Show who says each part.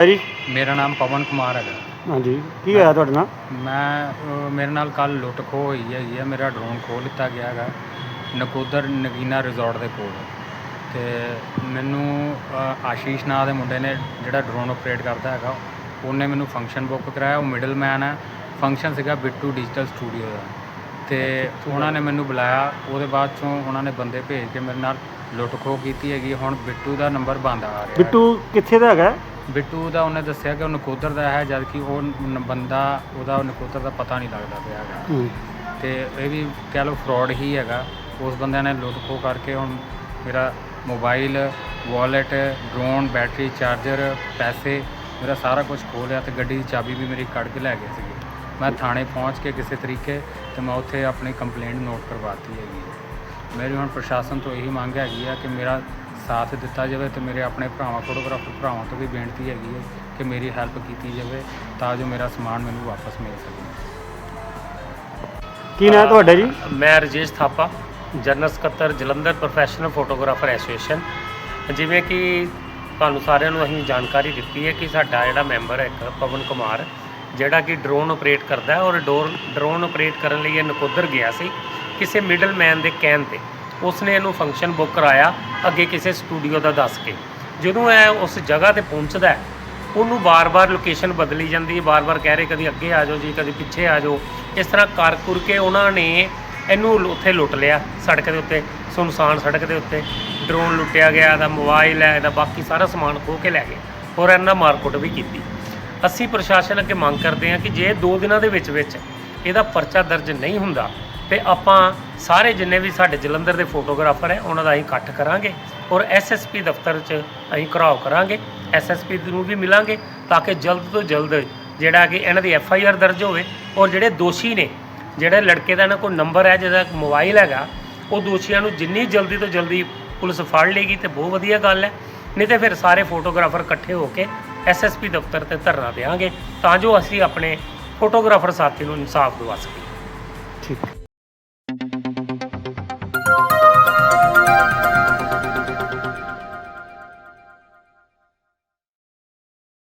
Speaker 1: ਜੀ
Speaker 2: ਮੇਰਾ ਨਾਮ ਪਵਨ ਕੁਮਾਰ ਹੈਗਾ।
Speaker 1: ਹਾਂਜੀ ਕੀ ਹੋਇਆ ਤੁਹਾਡੇ ਨਾਲ?
Speaker 2: ਮੈਂ ਮੇਰੇ ਨਾਲ ਕੱਲ ਲੁੱਟ ਖੋਹ ਹੋਈ ਹੈਗੀ ਹੈ ਮੇਰਾ ਡਰੋਨ ਖੋਹ ਲਿੱਤਾ ਗਿਆ ਹੈਗਾ ਨਕੋਦਰ ਨਗੀਨਾ ਰਿਜ਼ੋਰਟ ਦੇ ਕੋਲ। ਤੇ ਮੈਨੂੰ ਅ, ਆਸ਼ੀਸ਼ ਨਾਂ ਦੇ ਮੁੰਡੇ ਨੇ ਜਿਹੜਾ ਡਰੋਨ ਆਪਰੇਟ ਕਰਦਾ ਹੈਗਾ ਉਹਨੇ ਮੈਨੂੰ ਫੰਕਸ਼ਨ ਬੁੱਕ ਕਰਾਇਆ। ਉਹ ਮਿਡਲ ਮੈਨ ਹੈ। ਫੰਕਸ਼ਨ ਸੀਗਾ ਬਿੱਟੂ ਡਿਜੀਟਲ ਸਟੂਡੀਓ ਦਾ। ਤੇ ਉਹਨਾਂ ਨੇ ਮੈਨੂੰ ਬੁਲਾਇਆ। ਉਹਦੇ ਬਾਅਦ ਚੋਂ ਉਹਨਾਂ ਨੇ ਬੰਦੇ ਭੇਜ ਕੇ ਮੇਰੇ ਨਾਲ ਲੁੱਟ ਖੋਹ ਕੀਤੀ ਹੈਗੀ। ਹੁਣ ਬਿੱਟੂ ਦਾ ਨੰਬਰ ਬੰਦ ਆ ਰਿਹਾ।
Speaker 1: ਬਿੱਟੂ ਕਿੱਥੇ ਦਾ ਹੈਗਾ?
Speaker 2: ਬਿੱਟੂ ਦਾ ਉਹਨੇ ਦੱਸਿਆ ਕਿ ਉਹ ਨਕੋਦਰ ਦਾ ਹੈ ਜਦ ਕਿ ਉਹ ਨ- ਬੰਦਾ ਉਹਦਾ ਨਕੋਦਰ ਦਾ ਪਤਾ ਨਹੀਂ ਲੱਗਦਾ ਪਿਆ ਹੈਗਾ।
Speaker 1: ਹੂੰ।
Speaker 2: ਤੇ ਇਹ ਵੀ ਕਹਿ ਲਓ ਫਰਾਡ ਹੀ ਹੈਗਾ। ਉਸ ਬੰਦਿਆਂ ਨੇ ਲੁੱਟ ਖੋਹ ਕਰਕੇ ਹੁਣ ਮੇਰਾ mobile wallet drone battery charger ਪੈਸੇ ਮੇਰਾ ਸਾਰਾ ਕੁਝ ਖੋਹ ਲਿਆ ਤੇ ਗੱਡੀ ਦੀ ਚਾਬੀ ਵੀ ਮੇਰੀ ਕੱਢ ਕੇ ਲੈ ਗਏ ਸੀਗੇ। ਮੈਂ ਥਾਣੇ ਪਹੁੰਚ ਕੇ ਕਿਸੇ ਤਰੀਕੇ ਤੇ ਮੈਂ ਉੱਥੇ ਆਪਣੀ ਕੰਪਲੇਂਟ ਨੋਟ ਕਰਵਾਤੀ ਹੈਗੀ। ਹੈ ਮੇਰੀ ਹੁਣ ਪ੍ਰਸ਼ਾਸਨ ਤੋਂ ਇਹੀ ਮੰਗ ਹੈਗੀ ਆ ਕਿ ਮੇਰਾ ਸਾਥ ਦਿੱਤਾ ਜਾਵੇ ਤੇ ਮੇਰੇ ਆਪਣੇ ਭਰਾਵਾਂ ਫੋਟੋਗ੍ਰਾਫਰ ਭਰਾਵਾਂ ਤੋਂ ਵੀ ਬੇਨਤੀ ਹੈਗੀ ਹੈ ਕਿ ਮੇਰੀ ਹੈਲਪ ਕੀਤੀ ਜਾਵੇ ਤਾਂ ਜੋ ਮੇਰਾ ਸਮਾਨ ਮੈਨੂੰ ਵਾਪਸ ਮਿਲ ਸਕੇ।
Speaker 1: ਕੀ ਨਾਂ ਤੁਹਾਡਾ ਜੀ?
Speaker 3: ਮੈਂ ਰਜੇਸ਼ ਥਾਪਾ ਜਨਰਲ ਸਕੱਤਰ ਜਲੰਧਰ ਪ੍ਰੋਫੈਸ਼ਨਲ ਫੋਟੋਗ੍ਰਾਫਰ ਐਸੋਸੀਏਸ਼ਨ ਜਿਵੇਂ ਕਿ ਤੁਹਾਨੂੰ ਸਾਰਿਆਂ ਨੂੰ ਅਸੀਂ ਜਾਣਕਾਰੀ ਦਿੱਤੀ ਹੈ ਕਿ ਸਾਡਾ ਜਿਹੜਾ ਮੈਂਬਰ ਹੈ ਇੱਕ ਪਵਨ ਕੁਮਾਰ ਜਿਹੜਾ ਕਿ ਡਰੋਨ ਆਪਰੇਟ ਕਰਦਾ ਹੈ ਔਰ ਡੋਰ ਡਰੋਨ ਆਪਰੇਟ ਕਰਨ ਲਈ ਇਹ ਨਕੋਦਰ ਗਿਆ ਸੀ ਕਿਸੇ ਮਿਡਲਮੈਨ ਦੇ ਕਹਿਣ ਤੇ। ਉਸਨੇ ਇਹਨੂੰ ਫੰਕਸ਼ਨ ਬੁੱਕ ਕਰਾਇਆ, ਅੱਗੇ ਕਿਸੇ ਸਟੂਡੀਓ ਦਾ ਦੱਸ ਕੇ। ਜਦੋਂ ਇਹ ਉਸ ਜਗ੍ਹਾ ਤੇ ਪਹੁੰਚਦਾ ਉਹਨੂੰ ਬਾਰ-ਬਾਰ ਲੋਕੇਸ਼ਨ ਬਦਲੀ ਜਾਂਦੀ ਹੈ ਬਾਰ-ਬਾਰ ਕਹਿ ਰਹੇ ਕਦੀ ਅੱਗੇ ਆ ਜਾਓ ਜੀ, ਕਦੀ ਪਿੱਛੇ ਆ ਜਾਓ। ਇਸ ਤਰ੍ਹਾਂ ਕਰ ਕੁਰ ਕੇ ਉਹਨਾਂ ਨੇ ਇਹਨੂੰ ਉੱਥੇ ਲੁੱਟ ਲਿਆ, ਸੜਕ ਦੇ ਉੱਤੇ, ਸੁਨਸਾਨ ਸੜਕ ਦੇ ਉੱਤੇ। ਡਰੋਨ ਲੁੱਟਿਆ ਗਿਆ, ਇਹਦਾ ਮੋਬਾਈਲ ਹੈ, ਇਹਦਾ ਬਾਕੀ ਸਾਰਾ ਸਮਾਨ ਖੋਹ ਕੇ ਲੈ ਗਏ ਔਰ ਇਹਨਾਂ ਮਾਰਕੁੱਟ ਵੀ ਕੀਤੀ। ਅਸੀਂ ਪ੍ਰਸ਼ਾਸਨ ਅੱਗੇ ਮੰਗ ਕਰਦੇ ਹਾਂ ਕਿ ਜੇ 2 ਦਿਨਾਂ ਦੇ ਵਿੱਚ ਵਿੱਚ ਇਹਦਾ ਪਰਚਾ ਦਰਜ ਨਹੀਂ ਹੁੰਦਾ ਤੇ ਆਪਾਂ ਸਾਰੇ ਜਿੰਨੇ ਵੀ ਸਾਡੇ ਜਲੰਧਰ ਦੇ ਫੋਟੋਗ੍ਰਾਫਰ ਹੈ, ਉਹਨਾਂ ਦਾ ਅਸੀਂ ਇਕੱਠ ਕਰਾਂਗੇ ਔਰ ਐਸਐਸਪੀ ਦਫ਼ਤਰ 'ਚ ਅਸੀਂ ਘਰਾਓ ਕਰਾਂਗੇ। ਐਸਐਸਪੀ ਨੂੰ ਵੀ ਮਿਲਾਂਗੇ ਤਾਂ ਕਿ ਜਲਦ ਤੋਂ ਜਲਦ ਜਿਹੜਾ ਕਿ ਇਹਨਾਂ ਦੀ ਐਫਆਈਆਰ ਦਰਜ ਹੋਵੇ ਔਰ ਜਿਹੜੇ ਦੋਸ਼ੀ ਨੇ, ਜਿਹੜੇ ਲੜਕੇ ਦਾ ਇਹਨਾਂ ਕੋਲ ਨੰਬਰ ਹੈ, ਜਿਹਦਾ ਮੋਬਾਈਲ ਹੈਗਾ, ਉਹ ਦੋਸ਼ੀਆਂ ਨੂੰ ਜਿੰਨੀ ਜਲਦੀ ਤੋਂ ਜਲਦੀ ਪੁਲਿਸ ਫੜ ਲੇਗੀ ਤੇ ਬਹੁਤ ਵਧੀਆ ਗੱਲ ਹੈ। ਨਹੀਂ ਤੇ ਫਿਰ ਸਾਰੇ ਫੋਟੋਗ੍ਰਾਫਰ ਇਕੱਠੇ ਹੋ ਕੇ ਐਸਐਸਪੀ ਦਫ਼ਤਰ ਤੇ ਧਰਨਾ ਦੇਵਾਂਗੇ ਤਾਂ ਜੋ ਅਸੀਂ ਆਪਣੇ ਫੋਟੋਗ੍ਰਾਫਰ ਸਾਥੀ ਨੂੰ ਇਨਸਾਫ ਦਿਵਾ ਸਕੀਏ।
Speaker 1: ਠੀਕ।